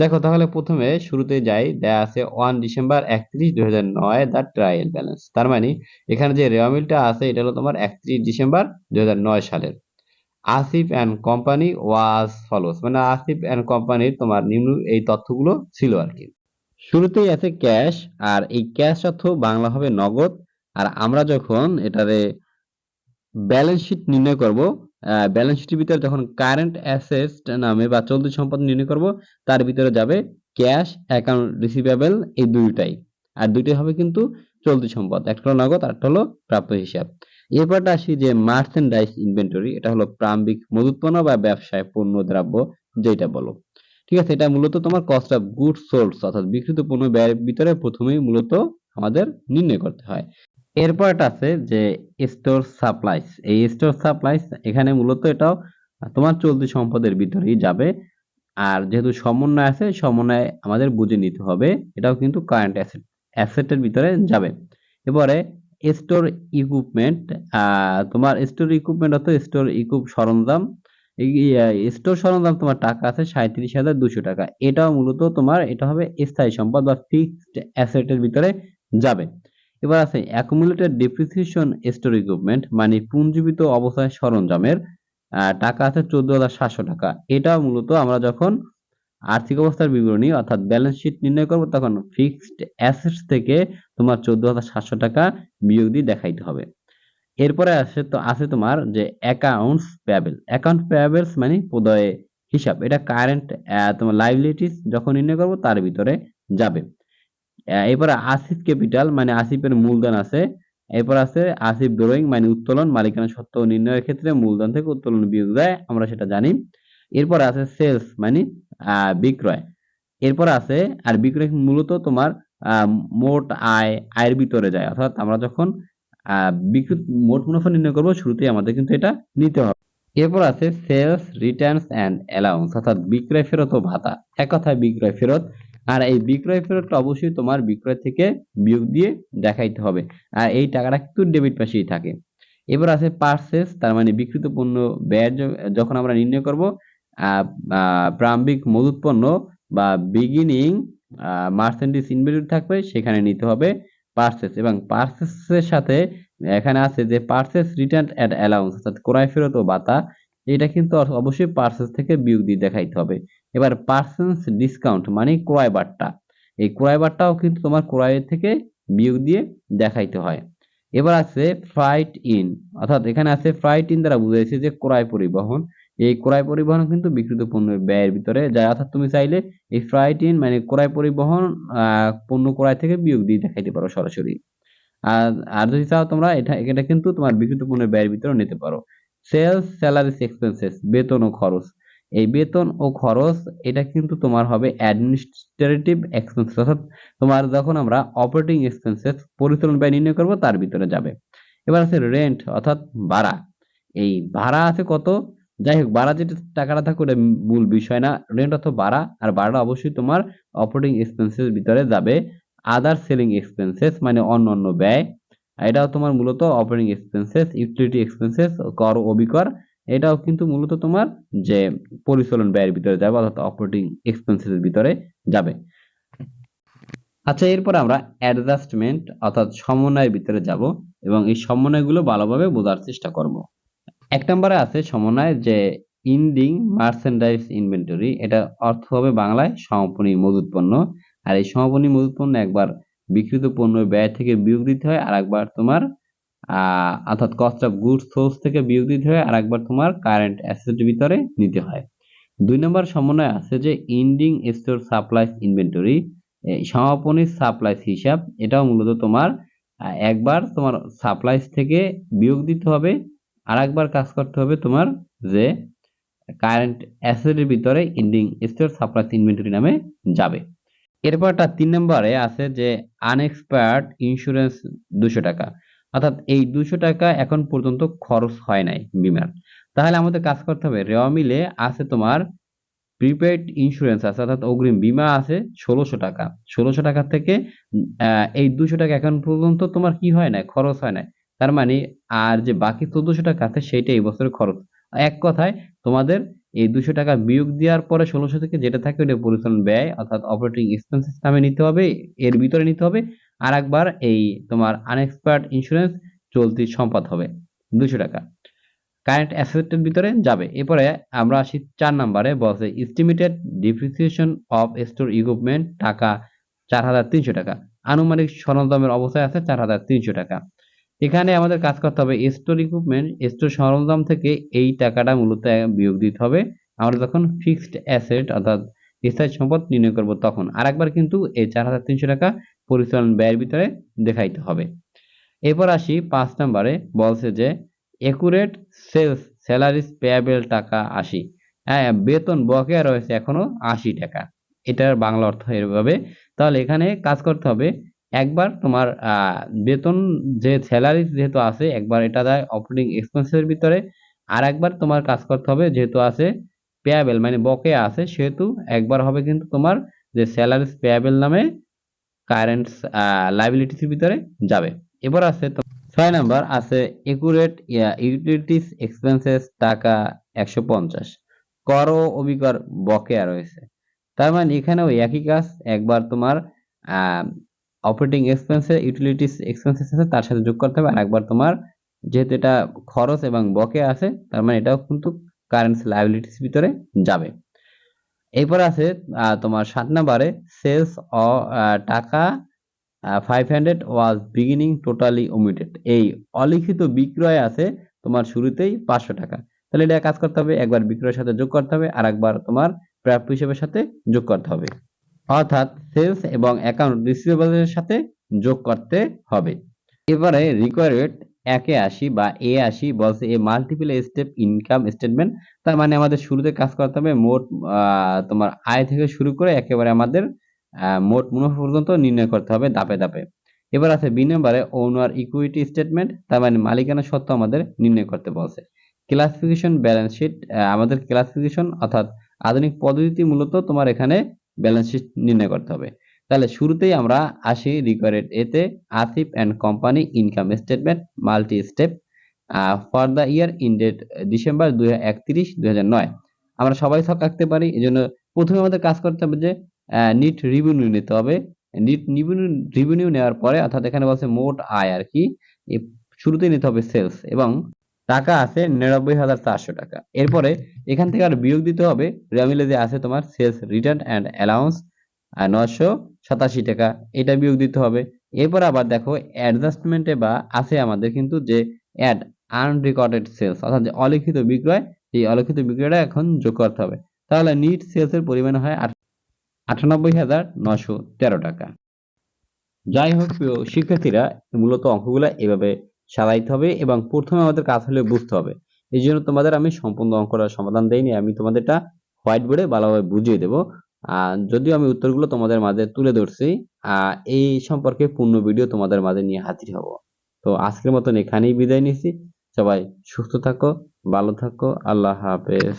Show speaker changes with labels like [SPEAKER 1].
[SPEAKER 1] দেখো তাহলে প্রথমে শুরুতে যাই, দেয়া আছে ওয়ান ডিসেম্বর একত্রিশ দুই হাজার নয় দ্য ট্রায়াল ব্যালেন্স তার মানে এখানে যে রেওয়ামিলটা আছে, এটা হলো তোমার একত্রিশ ডিসেম্বর দুই হাজার নয় সালের। Asif and company was follows মানে আসিফ অ্যান্ড কোম্পানির তোমার নিম্ন এই তথ্যগুলো ছিল আর কি শুরুতেই আছে ক্যাশ আর এই ক্যাশ অর্থ বাংলা হবে নগদ। আর আমরা যখন এটারে ব্যালেন্স শিট নির্ণয় করব ব্যালেন্স শিটের ভিতরে যখন কারেন্ট অ্যাসেটস নামে বা চলতি সম্পদ নির্ণয় করব, তার ভিতরে যাবে ক্যাশ অ্যাকাউন্ট রিসিভেবল এই দুইটাই। আর দুইটাই হবে কিন্তু চলতি সম্পদ। একটা হলো নগদ আর একটা হলো প্রাপ্য হিসাব। এরপরটা আসি যে মার্চেন্ডাইজ ইনভেন্টরি এটা হলো প্রাম্বিক মজুত বা ব্যবসায় পণ্য দ্রব্য যেটা বলো। ঠিক আছে, এটা মূলত তোমার কস্ট অফ গুড সোর্স অর্থাৎ বিক্রিত পণ্য ব্যয়ের ভিতরে প্রথমেই মূলত আমাদের নির্ণয় করতে হয়। এরপর একটা আছে যে স্টোর সাপ্লাইস এই স্টোর সাপ্লাইস এখানে মূলত এটাও তোমার চলতি সম্পদের ভিতরেই যাবে। আর যেহেতু সমন্বয় আছে, সমন্বয় আমাদের বুঝে নিতে হবে, এটাও কিন্তু কারেন্ট অ্যাসেট অ্যাসেটের ভিতরে যাবে। এবারে স্টোর ইকুইপমেন্ট তোমার স্টোর ইকুইপমেন্ট অর্থ স্টোর ইকুইপ সরঞ্জাম স্টোর সরঞ্জাম তোমার টাকা আছে সাঁত্রিশ হাজার দুশো টাকা। এটাও মূলত তোমার, এটা হবে স্থায়ী সম্পদ বা ফিক্সড অ্যাসেটের ভিতরে যাবে। এবার আছে অ্যাকুমুলেটেড ডেপ্রিসিয়েশন স্টোর ইকুইপমেন্ট মানে পুঞ্জীবিত অবস্থায় সরঞ্জামের টাকা আছে চোদ্দ হাজার সাতশো টাকা। এটাও মূলত আমরা যখন আর্থিক অবস্থার বিবরণী, অর্থাৎ ব্যালেন্স শিট নির্ণয় করব, তখন ফিক্সড অ্যাসেটস থেকে তোমার চোদ্দ হাজার সাতশো টাকা বিয়োগ দিয়ে দেখাইতে হবে। এরপরে আছে তো আছে তোমার যে অ্যাকাউন্টস পেয়াবেল অ্যাকাউন্ট পেয়াবেলস মানে প্রদয়ে হিসাব। এটা কারেন্ট তোমার লাইবিলিটিস যখন নির্ণয় করব, তার ভিতরে যাবে। এরপরে আসিফ ক্যাপিটাল মানে আসিফের মূলধন আছে। এরপর আছে আসিফ ড্রয়িং মানে উত্তোলন, মালিকানা সত্ত্ব নির্ণয়ের ক্ষেত্রে মূলধন থেকে উত্তোলন বিয়োগ দেয়, আমরা সেটা জানি। এরপর আছে সেলস মানে বিক্রয়। এরপর আছে, আর বিক্রয় মূলত তোমার মোট আয়, আয়ের ভিতরে যায়। অর্থাৎ আমরা যখন মোট মুনাফা নির্ণয় করব, শুরুতেই আমাদের কিন্তু এটা নিতে হবে। এরপর আছে সেলস রিটার্নস অ্যান্ড অ্যালাউন্স অর্থাৎ বিক্রয় ফেরত ও ভাতা। এক কথায় বিক্রয় ফেরত আর এই বিক্রয় ফেরতটা অবশ্যই তোমার বিক্রয় থেকে বিয়োগ দিয়ে দেখাইতে হবে। আর এই টাকাটা কিন্তু ডেবিট পাশেই থাকে। এবার আছে পার্সেস তার মানে বিক্রিত পণ্য, ব্যয় যখন আমরা নির্ণয় করব প্রারম্ভিক মজুত পণ্য বা বিগিনিং মার্সেন্ডিস ইনভেন্টরি থাকবে, সেখানে নিতে হবে পার্সেস এবং পার্সেসের সাথে এখানে আছে যে পার্সেস রিটার্ন অ্যাট অ্যালাউন্স অর্থাৎ ক্রয় ফেরত ও বাতা এটা কিন্তু অবশ্যই পার্সেস থেকে বিয়োগ দিয়ে দেখাইতে হবে। এবার পার্সেন্স ডিসকাউন্ট মানে ক্রয় বার্তা এই ক্রয় বার্তাও কিন্তু তোমার ক্রয়ের থেকে বিয়োগ দিয়ে দেখাইতে হয়। এবার আছে ফ্লাইট ইন অর্থাৎ এখানে আছে ফ্লাইট ইন দ্বারা বুঝাইছে যে ক্রয় পরিবহন। এই ক্রয় পরিবহন কিন্তু বিকৃত পণ্যের ব্যয়ের ভিতরে যায়। অর্থাৎ তুমি চাইলে এই ফ্লাইট ইন মানে ক্রয় পরিবহন পণ্য ক্রয় থেকে বিয়োগ দিয়ে দেখাইতে পারো সরাসরি। আর আর যদি চাও তোমরা এটা এটা কিন্তু তোমার বিকৃত পণ্যের ব্যয়ের ভিতরে নিতে পারো। সেলস স্যালারিস এক্সপেন্সেস বেতন ও খরচ। এই বেতন ও খরচ, এটা কিন্তু তোমার হবে অ্যাডমিনিস্ট্রেটিভ এক্সপেন্সেস অর্থাৎ তোমার যখন আমরা অপারেটিং এক্সপেন্সেস পরিচালন ব্যয় নির্ণয় করব, তার ভিতরে যাবে। এবার আছে রেন্ট অর্থাৎ ভাড়া। এই ভাড়া আছে কত? যাই হোক, ভাড়া যেটা, টাকাটা থাকে ওটা মূল বিষয় না। রেন্ট অর্থ ভাড়া, আর ভাড়া অবশ্যই তোমার অপারেটিং এক্সপেন্সেস ভিতরে যাবে। আদার সেলিং এক্সপেন্সেস মানে অন্য অন্য ব্যয়। এটাও তোমার মূলত অপারেটিং এক্সপেন্সেস ইউটিলিটি এক্সপেন্সেস কর অবিকর, এটাও কিন্তু মূলত তোমার যে পরিচালন ব্যয়ের ভিতরে যাবে, অর্থাৎ অপারেটিং এক্সপেন্সেসের ভিতরে যাবে। আচ্ছা এরপর আমরা অ্যাডজাস্টমেন্ট অর্থাৎ সমন্বয়ের ভিতরে যাব এবং এই সমন্বয়গুলো ভালোভাবে বোঝার চেষ্টা করব। এক নম্বরে আছে সমন্বয়, যে ইন্ডিং মার্চেন্ডাইজ ইনভেন্টরি এটা অর্থ হবে বাংলায় সমাপনী মজুত পণ্য আর এই সমাপনী মজুত পণ্য একবার বিক্রিত পণ্যের ব্যয় থেকে বিয়োগ দিতে হয় আর একবার তোমার অর্থাৎ কস্ট অফ গুডস সোর্স থেকে বিয়োগ দিতে হয় আর একবার তোমার কারেন্ট অ্যাসেটের ভিতরে নিতে হয়। দুই নম্বর সমন্বয় আছে যে ইন্ডিং স্টোর সাপ্লাইস ইনভেন্টরি সমাপনী সাপ্লাইস হিসাব, এটাও মূলত তোমার একবার তোমার সাপ্লাইস থেকে বিয়োগ দিতে হবে আর একবার কাজ করতে হবে তোমার যে কারেন্ট অ্যাসেটের ভিতরে ইন্ডিং স্টোর সাপ্লাইস ইনভেন্টরি নামে যাবে। এরপরটা তিন নম্বরে আছে যে আনএক্সপায়ার্ড ইন্স্যুরেন্স দুশো টাকা। অর্থাৎ এই দুশো টাকা এখন পর্যন্ত খরচ হয় নাই বিমার। তাহলে আমাদের কাজ করতে হবে, রেওয়া মিলে আছে তোমার প্রিপেড ইন্স্যুরেন্স আছে, অর্থাৎ অগ্রিম বিমা আছে ষোলোশো টাকা। ষোলোশো টাকা থেকে এই দুশো টাকা এখন পর্যন্ত তোমার কি হয় না খরচ হয় না তার মানে আর যে বাকি চোদ্দশো টাকা আছে, সেইটা এই বছরের খরচ। এক কথায় তোমাদের এই দুশো টাকা বিয়োগ দেওয়ার পরে ষোলোশো থেকে যেটা থাকে ওটা পরিচালন ব্যয়, অর্থাৎ অপারেটিং এক্সপেন্সেস নামে নিতে হবে, এর ভিতরে নিতে হবে। আর একবার এই তোমার আনএক্সপায়ার্ড ইন্স্যুরেন্স চলতি সম্পদ হবে, দুশো টাকা। কারেন্ট অ্যাসেটের ভিতরে যাবে। এরপরে আমরা আসি চার নাম্বারে বলছে estimated depreciation of store equipment টাকা চার হাজার তিনশো টাকা। আনুমানিক সরঞ্জামের অবস্থায় আছে চার হাজার তিনশো টাকা। এখানে আমাদের কাজ করতে হবে স্টোর ইকুইপমেন্ট স্টোর সরঞ্জাম থেকে এই টাকাটা মূলত বিয়োগ দিতে হবে। আমরা যখন ফিক্সড অ্যাসেট অর্থাৎ স্থায়ী সম্পদ নির্ণয় করব তখন। আরেকবার কিন্তু এই চার হাজার তিনশো টাকা পরিচালন ব্যয়ের ভিতরে দেখাইতে হবে। এরপর আসি পাঁচ নম্বরে, বলছে যে একুরেট সেলস স্যালারিস পেয়াবেল টাকা আশি। হ্যাঁ বেতন বকেয়া রয়েছে এখনও আশি টাকা। এটার বাংলা অর্থ এভাবে তাহলে এখানে কাজ করতে হবে একবার তোমার বেতন যে স্যালারি যেহেতু আছে, একবার এটা দেয় অপারেটিং এক্সপেন্সের ভিতরে। আর একবার তোমার কাজ করতে হবে যেহেতু আছে পেয়াবেল মানে বকেয়া আছে, সেহেতু একবার হবে কিন্তু তোমার যে স্যালারিস পেয়াবেল নামে কারেন্ট লাইবিলিটিসের ভিতরে যাবে। এবার আছে ছয় নাম্বার, আছে একুরেট ইউটিলিটিস এক্সপেন্সেস টাকা একশো পঞ্চাশ। কর ও অবিকর বকেয়া রয়েছে। তার মানে এখানেও একই কাজ, একবার তোমার অপারেটিং এক্সপেন্সে ইউটিলিটিস এক্সপেন্সেস আছে, তার সাথে যোগ করতে হবে। আর একবার তোমার যেহেতু এটা খরচ এবং বকে আছে, তার মানে এটাও কিন্তু কারেন্ট লাইবিলিটিস ভিতরে যাবে। এরপর আছে তোমার সাত নাম্বারে সেলস অ টাকা five hundred was beginning totally omitted এই অলিখিত বিক্রয় আছে তোমার শুরুতেই পাঁচশো টাকা। তাহলে এটা কাজ করতে হবে, একবার বিক্রয়ের সাথে যোগ করতে হবে আর একবার তোমার প্রাপ্য হিসেবের সাথে যোগ করতে হবে। অর্থাৎ সেলস এবং অ্যাকাউন্ট রিসিভেবলের সাথে যোগ করতে হবে। এবারে রিকোয়ারমেন্ট একে আসি বা এ আসি বলছে a multiple step income statement তার মানে আমাদের শুরুতে কাজ করতে হবে মোট তোমার আয় থেকে শুরু করে একেবারে আমাদের মোট মুনাফা পর্যন্ত নির্ণয় করতে হবে ধাপে ধাপে। এবার আছে বি নম্বরে ওনার ইকুইটি স্টেটমেন্ট তার মানে মালিকানা সত্ত্ব আমাদের নির্ণয় করতে বলছে। ক্লাসিফিকেশন ব্যালেন্স শিট আমাদের ক্লাসিফিকেশন অর্থাৎ আধুনিক পদ্ধতি মূলত তোমার এখানে ব্যালেন্স শিট নির্ণয় করতে হবে। তাহলে শুরুতেই আমরা আসি রিকোয়ারেড এতে Asif and company income statement multi step for the year ended December দুই হাজার আমরা সবাই ছক রাখতে পারি এই জন্য প্রথমে আমাদের কাজ করতে হবে যে নিট রিভিনিউ নিতে হবে। নিট রিভিনিউ নেওয়ার পরে অর্থাৎ এখানে বলছে মোট আয় আর কি শুরুতেই নিতে হবে সেলস এবং টাকা আছে নিরানব্বই হাজার চারশো টাকা। এরপরে এখান থেকে আর বিয়োগ দিতে হবে রেমিলে যে আছে তোমার সেলস রিটার্ন অ্যান্ড অ্যালাউন্স নশো সাতাশি টাকা। এটা বিয়োগ দিতে হবে। এরপর আবার দেখো অ্যাডজাস্টমেন্টে বা আছে আমাদের কিন্তু যে অ্যাড আনরেকর্ডেড সেলস, অর্থাৎ যে অলিখিত বিক্রয়, এই অলিখিত বিক্রয়টা এখন যোগ করতে হবে। তাহলে নিট সেলস এর পরিমাণ হয় আট- আটানব্বই হাজার নশো তেরো টাকা। যাই হোক শিক্ষার্থীরা, মূলত অঙ্কগুলো এভাবে সাজাইতে হবে এবং প্রথমে আমাদের কাজ হলে বুঝতে হবে। এই জন্য তোমাদের আমি সম্পূর্ণ অঙ্কটার সমাধান দেইনি, আমি তোমাদেরটা হোয়াইট বোর্ডে ভালোভাবে বুঝিয়ে দেবো। আর যদিও আমি উত্তরগুলো তোমাদের মাঝে তুলে ধরছি আর এই সম্পর্কে পূর্ণ ভিডিও তোমাদের মাঝে নিয়ে হাজির হব। তো আজকের মতন এখানেই বিদায় নিছি সবাই সুস্থ থাকো, ভালো থাকো, আল্লাহ হাফেজ।